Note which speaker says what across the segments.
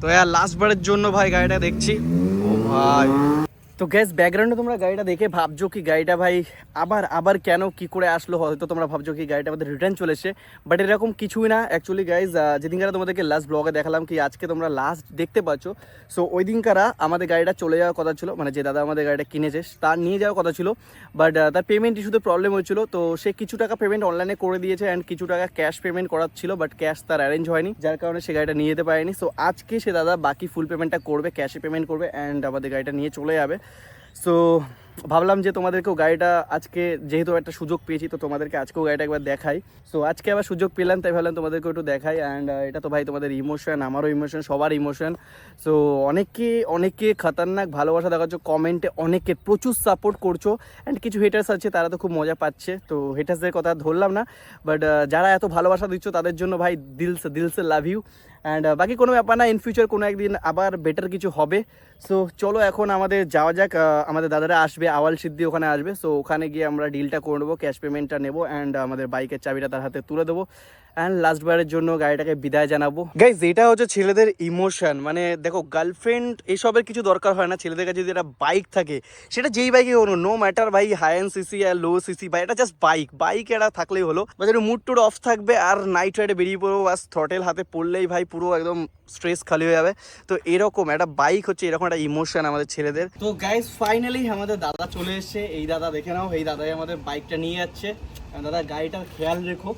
Speaker 1: তো আর লাস্ট বারের জন্য ভাই গাড়িটা দেখছি। ও ভাই। তো গ্যাস ব্যাকগ্রাউন্ডে তোমরা গাড়িটা দেখে ভাবছ কি গাড়িটা ভাই আবার আবার কেন, কি করে আসলো, হয়তো তোমরা ভাবছ কি গাড়িটা আমাদের রিটার্ন চলে এসেছে বাট এরকম কিছুই না অ্যাকচুয়ালি গাইজ যেদিনকার তোমাদেরকে লাস্ট ব্লগে দেখালাম কি আজকে তোমরা লাস্ট দেখতে পাচ্ছ সো ওই দিনকারা আমাদের গাড়িটা চলে যাওয়ার কথা ছিল মানে যে দাদা আমাদের গাড়িটা কিনেছে তার নিয়ে যাওয়ার কথা ছিল বাট তার পেমেন্ট ইস্যুতে প্রবলেম হয়েছিল, তো সে কিছু টাকা পেমেন্ট অনলাইনে করে দিয়েছে অ্যান্ড কিছু টাকা ক্যাশ পেমেন্ট করার ছিল বাট ক্যাশ তার অ্যারেঞ্জ হয়নি, যার কারণে সে গাড়িটা নিয়ে যেতে পারেনি সো আজকে সে দাদা বাকি ফুল পেমেন্টটা করবে ক্যাশে পেমেন্ট করবে অ্যান্ড আমাদের গাড়িটা নিয়ে চলে যাবে সো ভাবলাম যে তোমাদেরকেও গাড়িটা আজকে যেহেতু একটা সুযোগ পেয়েছি, তো তোমাদেরকে আজকেও গাড়িটা একবার দেখাই। সো আজকে আবার সুযোগ পেলাম, তাই ভাবলাম তোমাদেরকে একটু দেখাই। অ্যান্ড এটা তো ভাই তোমাদের ইমোশন আমারও ইমোশন সবার ইমোশন সো অনেকে অনেকে খতরনাক ভালোবাসা দেখাচ্ছ কমেন্টে অনেকে প্রচুর সাপোর্ট করছ। অ্যান্ড কিছু হেটার্স আছে, তারা তো খুব মজা পাচ্ছে। তো হেটার্সদের কথা ধরলাম না। বাট যারা এত ভালোবাসা দিচ্ছ, তাদের জন্য ভাই দিলস, দিলসে লাভ ইউ অ্যান্ড বাকি কোনো ব্যাপার না ইন ফিউচার কোনো একদিন আবার বেটার কিছু হবে। সো চলো এখন আমাদের যাওয়া যাক আমাদের দাদারা আসবে, আওয়াল সিদ্ধি ওখানে আসবে। সো ওখানে গিয়ে আমরা ডিলটা করে নেব ক্যাশ পেমেন্টটা নেব অ্যান্ড আমাদের বাইকের চাবিটা তার হাতে তুলে দেবো। অ্যান্ড লাস্ট বারের জন্য গাড়িটাকে বিদায় জানাব। গাইজ এটা হচ্ছে ছেলেদের ইমোশন মানে দেখো গার্লফ্রেন্ড এসবের কিছু দরকার হয় না। ছেলেদের কাছে যদি একটা বাইক থাকে, সেটা যেই বাইকে কোনো নো ম্যাটার ভাই হাই এন্ড সিসি আর লো সিসি বা এটা জাস্ট বাইক বাইক এটা থাকলেই হলো। বা যেটা মুড টুড অফ থাকবে আর নাইট রাইডে বেরিয়ে পড়ব, বাস থ্রটেল হাতে পড়লেই ভাই পুরো একদম স্ট্রেস খালি হয়ে যাবে। তো এরকম একটা বাইক হচ্ছে, এরকম একটা ইমোশন আমাদের ছেলেদের। তো গাইজ ফাইনালি আমাদের দাদা চলে এসেছে। এই দাদা দেখে নাও, এই দাদাই আমাদের বাইকটা নিয়ে যাচ্ছে। দাদা, গাড়িটার খেয়াল রেখো।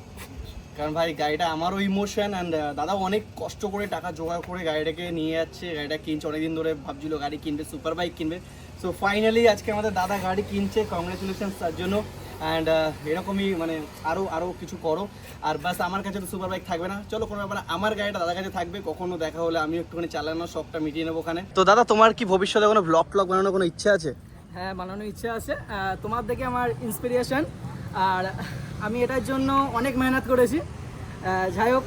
Speaker 1: কারণ ভাই, গাড়িটা আমারও ইমোশন অ্যান্ড দাদা অনেক কষ্ট করে টাকা জোগাড় করে গাড়িটাকে নিয়ে যাচ্ছে। গাড়িটা কিনছে, অনেকদিন ধরে ভাবছিল গাড়ি কিনবে সুপার বাইক কিনবে। সো ফাইনালি আজকে আমাদের দাদা গাড়ি কিনছে। কংগ্রেচুলেশন তার জন্য। অ্যান্ড এরকমই মানে আরও আরও কিছু করো। আর বাস আমার কাছে তো সুপার বাইক থাকবে না। চলো কোনো ব্যাপার আমার গাড়িটা দাদার কাছে থাকবে কখনো দেখা হলে আমি একটুখানি চালানোর শখটা মিটিয়ে নেব ওখানে। তো দাদা তোমার কি ভবিষ্যতে কোনো ব্লগ ফ্লগ বানানোর কোনো ইচ্ছা আছে?
Speaker 2: হ্যাঁ বানানোর ইচ্ছা আছে। তোমার দেখে আমার ইন্সপিরেশন আর আমি এটার জন্য অনেক মেহনত করেছি। যাই হোক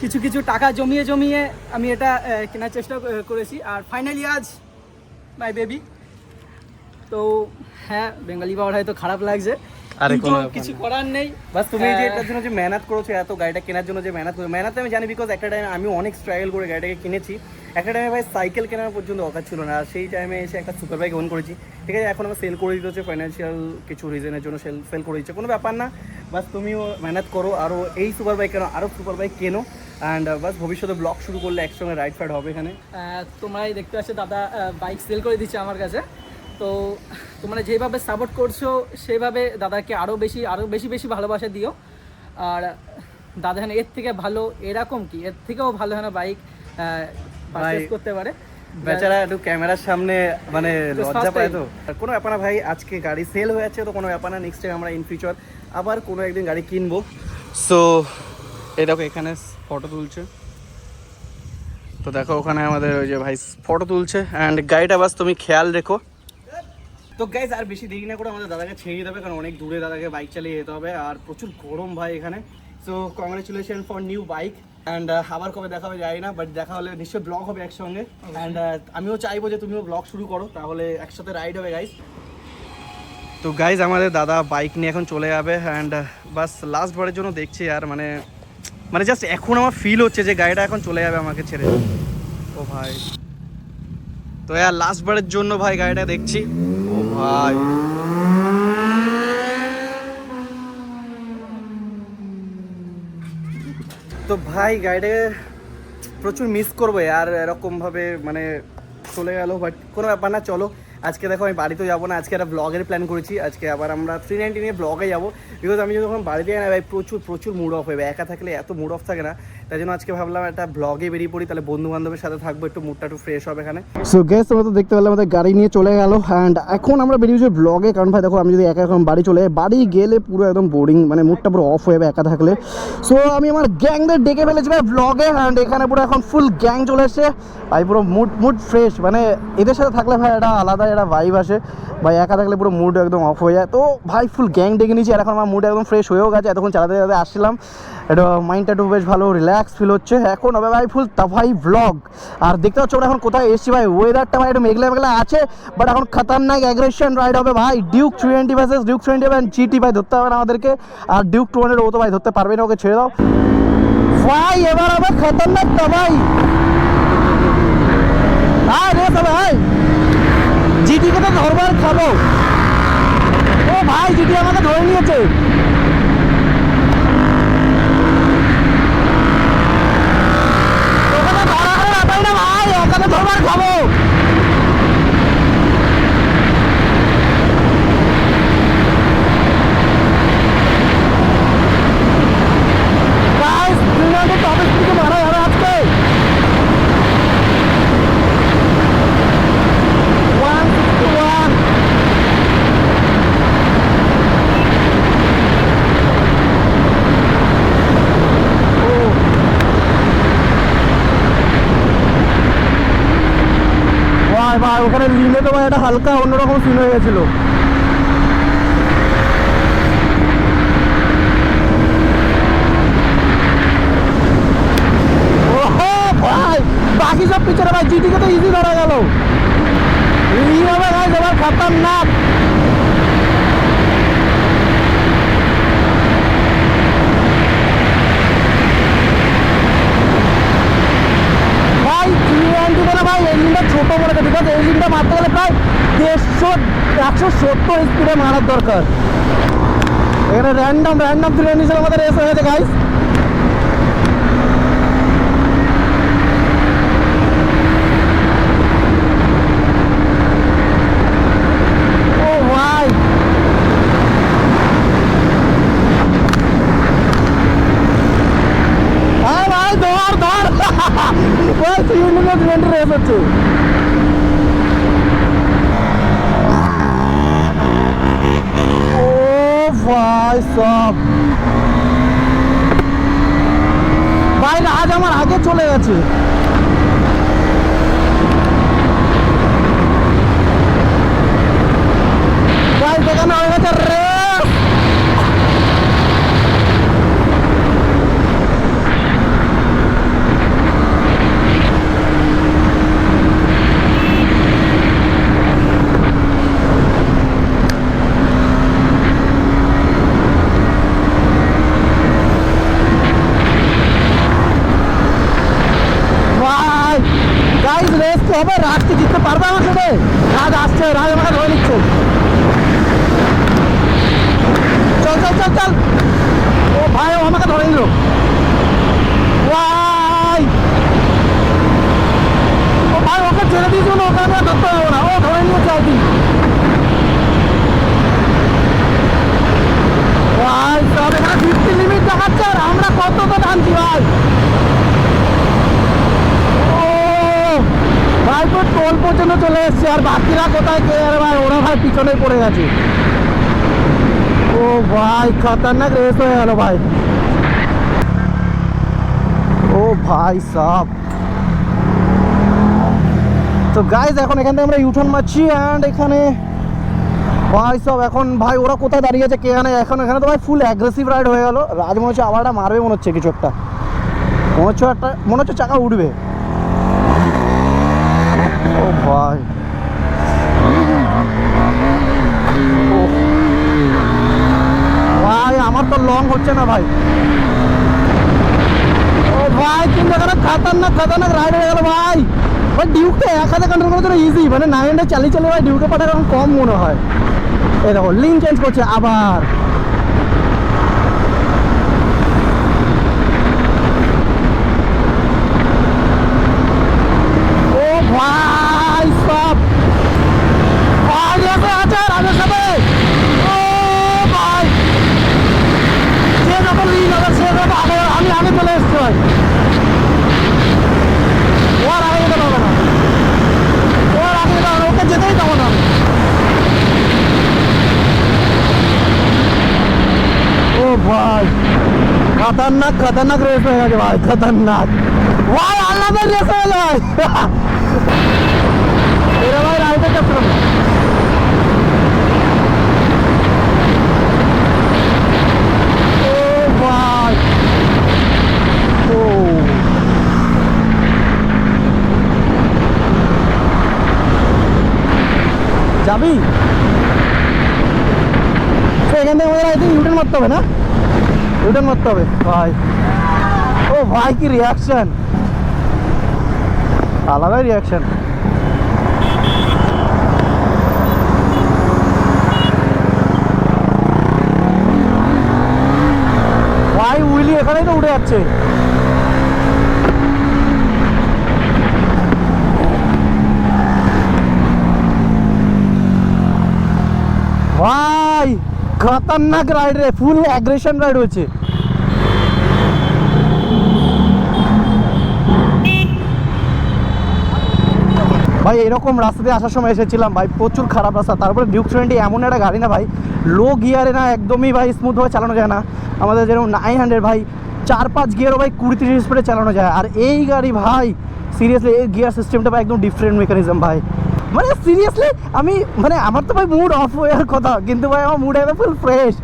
Speaker 2: কিছু কিছু টাকা জমিয়ে জমিয়ে আমি এটা কেনার চেষ্টা করেছি। আর ফাইনালি আজ মাই বেবি তো হ্যাঁ বেঙ্গালি পাওয়ার হয়তো খারাপ লাগছে।
Speaker 1: আরে কোনো
Speaker 2: কিছু করার নেই।
Speaker 1: বাস তুমি যে এটার জন্য যে মেহনত করেছ এত গাড়িটা কেনার জন্য যে মেহনত করেছ মেহনত আমি জানি বিকজ একটা টাইমে আমি অনেক স্ট্রাগল করে গাড়িটাকে কিনেছি। একটা টাইমে ভাই সাইকেল কেনার পর্যন্ত অকার ছিল না আর সেই টাইমে এসে একটা সুপার বাইক ওন করেছি। ঠিক আছে এখন আমার সেল করে দিতে হচ্ছে ফাইন্যান্সিয়াল কিছু রিজনের জন্য সেল সেল করে দিচ্ছে কোনো ব্যাপার না। বাস তুমিও মেহনত করো আরও এই সুপার বাইক কেন আরও সুপার বাইক কেনো অ্যান্ড বাস ভবিষ্যতে ব্লগ শুরু করলে একসঙ্গে রাইড ফাইড হবে এখানে।
Speaker 2: তোমরাই দেখতে পাচ্ছ দাদা বাইক সেল করে দিচ্ছে আমার কাছে। তো তোমরা যেভাবে সাপোর্ট করছ সেভাবে দাদাকে আরও বেশি আরও বেশি বেশি ভালোবাসা দিও। আর দাদা যেন এর থেকে ভালো এরকম কি? এর থেকেও ভালো যেন বাইক পারচেস করতে পারে।
Speaker 1: বেচারা একটু ক্যামেরার সামনে মানে লজ্জা পায় তো। কোনো ব্যাপার না ভাই আজকে গাড়ি সেল হয়ে যাচ্ছে তো কোনো ব্যাপার না নেক্সট টাইম আমরা ইন ফিউচার আবার কোনো একদিন গাড়ি কিনবো। সো এই দেখো এখানে ফটো তুলছে। তো দেখো ওখানে আমাদের ওই যে ভাই ফটো তুলছে। অ্যান্ড গাড়িটা বাস তুমি খেয়াল রেখো। তো গাইজ আর বেশি দেরি না করে আমাদের দাদাকে ছেড়ে দেবে কারণ অনেক দূরে দাদাকে বাইক চালিয়ে যেতে হবে আর প্রচুর গরম ভাই এখানে। So congratulation for new bike and আবার কবে দেখা হবে যাই না বাট দেখা হলে নিশ্চয়ই ব্লগ হবে একসঙ্গে। অ্যান্ড আমিও চাইব যে তুমিও ব্লগ শুরু করো তাহলে একসাথে রাইড হবে গাইজ তো গাইজ আমাদের দাদা বাইক নিয়ে এখন চলে যাবে অ্যান্ড বাস লাস্ট বারের জন্য দেখছি আর মানে মানে জাস্ট এখন আমার ফিল হচ্ছে যে গাড়িটা এখন চলে যাবে আমাকে ছেড়ে। ও ভাই। তো আর লাস্ট বারের জন্য ভাই গাড়িটা দেখছি। ভাই। তো ভাই, গাড়িটাকে প্রচুর মিস করব, আর এরকমভাবে মানে চলে গেল বাট কোনো ব্যাপার না, চলো। আজকে দেখো আমি বাড়িতেও যাব না আজকে একটা ব্লগের প্ল্যান করেছি আজকে আবার আমরা থ্রি নাইনটি নিয়ে ব্লগে যাব। বিকজ আমি যখন বাড়িতে যাই না ভাই প্রচুর প্রচুর মুড অফ হয়ে একা থাকলে এত মুড অফ থাকে না। তাই জন্য আজকে ভাবলাম একটা ব্লগে বেরিয়ে পড়ি তাহলে বন্ধু বান্ধবের সাথে থাকব একটু মুডটা একটু ফ্রেশ হবে এখানে। সো গ্যাস তোমরা তো দেখতে পেলাম আমাদের গাড়ি নিয়ে চলে গেল অ্যান্ড এখন আমরা বেরিয়েছি ব্লগে কারণ ভাই দেখো আমি যদি একা এখন বাড়ি চলে যাই, বাড়ি গেলে পুরো একদম বোরিং মানে মুডটা পুরো অফ হয়ে যাবে একা থাকলে। সো আমি আমার গ্যাংদের ডেকে ফেলেছি ভাই ব্লগে অ্যান্ড এখানে পুরো এখন ফুল গ্যাং চলে এসছে। ভাই পুরো মুড মুড ফ্রেশ মানে এদের সাথে থাকলে ভাই একটা আলাদা একটা ভাইব আসে। ভাই, একা থাকলে পুরো মুড একদম অফ হয়ে যায়। তো ভাই ফুল গ্যাং ডেকে নিয়েছি। আর এখন আমার মুড একদম ফ্রেশ হয়েও গেছে। এতক্ষণ চালাতে চালাতে আসছিলাম। এটা মাইন্ডটা একটু বেশ ভালো রিল্যাক্স ফিল হচ্ছে। এখন হবে ভাই ফুল তাফাই ব্লগ আর দেখতে পাচ্ছ ওরা এখন কোথায় এসছি ভাই? ওয়েদারটা ভাই একটু মেঘলা মেঘলা আছে বাট এখন খতরনাক অ্যাগ্রেশন রাইড হবে ভাই। Duke twenty versus Duke twenty and GT ভাই, ধরতে হবে না আমাদেরকে। আর ডিউক টু হান্ড্রেড ও তো ভাই, ধরতে পারবে না ওকে, ছেড়ে দাও। ভাই, এবার হবে খতরনাক তাবাই হবে ভাই জিটিকে তো ধরবার খাব। ও ভাই জিটি আমাকে ধরে নিয়েছে। ধরবার খাব। ওখানে লিনে তোমার একটা হালকা অন্যরকম সিন হয়ে গেছিল। বাকি সব পিছনে ভাই জিটিকে তো ইজি ধরা গেল এই হবে ভাই এবার খতরনাক ভাই থ্রি ওয়ানটি বলে ভাই ইঞ্জিনটা ছোটো মনে করে ঠিক আছে ইঞ্জিনটা মারতে গেলে প্রায় দেড়শো একশো সত্তর স্পিডে মারার দরকার। এখানে র্যান্ডম র্যান্ডম থ্রি ওয়ান আমাদের এসে হয়েছে গাইস ও ভাই হ্যাঁ ভাই ধর ধর ওই সিলিন্ডার সিলিন্ডার রেস হচ্ছে ও ভাই সব। ভাই আজ আমার আগে চলে গেছে। ভাই সেখানে হয়ে গেছে রেস ভাই গাইস রেস কি হবে রাজ কি জিততে পারবে আমার সাথে রাজ আসছে রাজ আমাকে ধরে নিচ্ছে চল চল চল চল ও ভাই ও আমাকে ধরে নিল ভাই ও ভাই ওকে ছেড়ে দিয়েছিল না ওকে আমি আর ধরতে পারব না ও ধরে নিয়েছে আর কি ভাই সব এখানে ফিফটি লিমিট দেখাচ্ছে আর আমরা কত তো টানছি ভাই ও তো টোল পর্যন্ত চলে এসছে, আর বাকিরা কোথায় কে আর ভাই? ওরা ভাই পিছনে পড়ে গেছে। ও ভাই, খতরনাক রেস হয়ে গেল ভাই। ও ভাই সাব। তো গাইজ এখন এখান থেকে আমরা ইউটার্ন মারছি অ্যান্ড এখানে ভাই সব, এখন ভাই, ওরা কোথায় দাঁড়িয়ে আছে কে জানে। এখন এখানে তো ভাই ফুল অ্যাগ্রেসিভ রাইড হয়ে গেল। রাজ হচ্ছে আবার মারবে মনে হচ্ছে কিছু একটা। মনে হচ্ছে একটা মনে হচ্ছে চাকা উঠবে। ও ভাই। ভাই, আমার তো লং হচ্ছে না ভাই। ও ভাই, কিন্তু এখানে খাতারনাক খাতারনাক রাইড হয়ে গেল ভাই। ভাই ডিউকে এক হাতে কন্ট্রোল করার জন্য ইজি মানে নাইনটা চালিয়ে চালিয়ে ভাই ডিউকে পাঠার এখন কম মনে হয়। এই দেখো লিন চেঞ্জ করছে আবার ও ভাই সব ভাই এসে আছে রাজের সাথে ও ভাই আমি আগে চলে এসছি ভাই। ও আর আগে যেতে পারবে না। ও আগে ওকে যেতেই দেবো না ও ভাই, খতরনাক খতরনাক রেস হয়ে গেছে ভাই, খতরনাক। ভাই আল্লাহের রেস হয়ে যায় এখানে আমাদের আই থিঙ্ক মারতে হবে না? ইউটার্ন মারতে হবে, ভাই। ও ভাই, কি রিয়াকশন আলাদাই রিয়াকশন ভাই, উইলি এখানেই তো উঠে যাচ্ছে। খতরনাক রাইড রে ফুল অ্যাগ্রেশন রাইড হচ্ছে ভাই, এরকম রাস্তা দিয়ে আসার সময় এসেছিলাম, ভাই, প্রচুর খারাপ রাস্তা। তারপরে ডিউক টোয়েন্টি এমন একটা গাড়ি না, ভাই লো গিয়ারে না, একদমই, ভাই স্মুথভাবে চালানো যায় না। আমাদের যেরকম নাইন হান্ড্রেড ভাই চার পাঁচ গিয়ারও ভাই কুড়ি তিরিশ স্পিডে চালানো যায়। আর এই গাড়ি, ভাই সিরিয়াসলি এই গিয়ার সিস্টেমটা ভাই, একদম ডিফারেন্ট মেকানিজম ভাই। মানে সিরিয়াসলি আমি মানে আমার তো ভাই মুড অফ হয়ে যাওয়ার কথা, কিন্তু ভাই আমার মুড একদম ফুল ফ্রেশ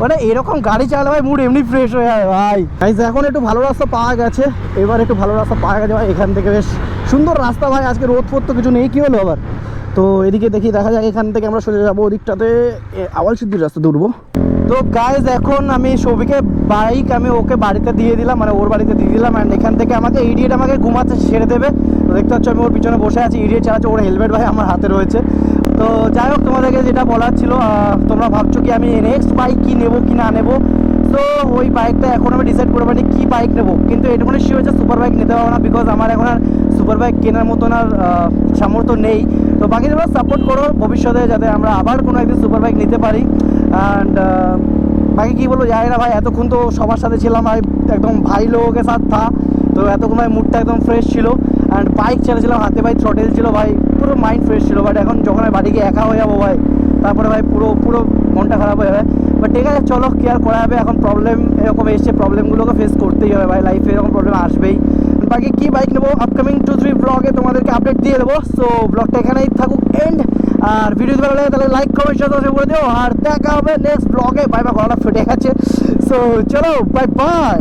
Speaker 1: মানে এরকম গাড়ি চালালে ভাই মুড এমনি ফ্রেশ হয়ে যায়, ভাই। গাইজ এখন একটু ভালো রাস্তা পাওয়া গেছে, এবার একটু ভালো রাস্তা পাওয়া গেছে, ভাই, এখান থেকে বেশ সুন্দর রাস্তা, ভাই, আজকে রোদ ফোদ তো কিছু নেই, কি হলো আবার? তো এদিকে দেখি, দেখা যাক, এখান থেকে আমরা সোজা যাব, ওদিকটাতে আওয়াল সিদ্ধির রাস্তা দৌড়বো তো গাইজ এখন আমি সবিকে বাইক আমি ওকে বাড়িতে দিয়ে দিলাম মানে ওর বাড়িতে দিয়ে দিলাম অ্যান্ড এখান থেকে আমাকে ইডিয়েট আমাকে ঘুমাতে ছেড়ে দেবে। দেখতে পাচ্ছ, আমি ওর পিছনে বসে আছি ইডিয়েট চালাচ্ছে ওর হেলমেট ভাই আমার হাতে রয়েছে। তো যাই হোক, তোমাদেরকে যেটা বলার ছিল তোমরা ভাবছ কি আমি নেক্সট বাইক কি নেব কি না নেব? তো ওই বাইকটা এখন আমি ডিসাইড করতে পারি কী বাইক নেব। কিন্তু এটুকুনি শিওর হচ্ছে সুপার বাইক নিতে পারব না বিকজ আমার এখন আর সুপার বাইক কেনার মতন আর সামর্থ্য নেই। তো বাকি তোমরা সাপোর্ট করো ভবিষ্যতে যাতে আমরা আবার কোনো একদিন সুপার বাইক নিতে পারি। অ্যান্ড বাকি কী বলব, জানি না ভাই, এতক্ষণ তো সবার সাথে ছিলাম, ভাই, একদম ভাই লোকের সাথ। থা তো এতক্ষণ ভাই মুডটা একদম ফ্রেশ ছিল। অ্যান্ড বাইক চালাচ্ছিলাম, হাতে ভাই থ্রটেল ছিল ভাই, পুরো মাইন্ড ফ্রেশ ছিল বাট এখন যখন আমি বাড়ি গিয়ে একা হয়ে যাব ভাই, তারপরে ভাই পুরো পুরো মনটা খারাপ হয়ে যাবে। বাট ঠিক আছে, চলো, কি আর করা যাবে? এখন প্রবলেম এরকম এসছে প্রবলেমগুলোকে ফেস করতেই হবে ভাই লাইফে এরকম প্রবলেম আসবেই। বাকি কী বাইক নেব? আপকামিং টু থ্রি ব্লগে তোমাদেরকে আপডেট দিয়ে দেবো। সো ব্লগটা এখানেই থাকুক এন্ড আর ভিডিও ভালো লাগে, তাহলে লাইক কমেন্ট শেয়ার করে দিও। আর দেখা হবে নেক্সট ব্লগে বাই বাই গলাটা ফেটে গেছে। সো চলো বাই বাই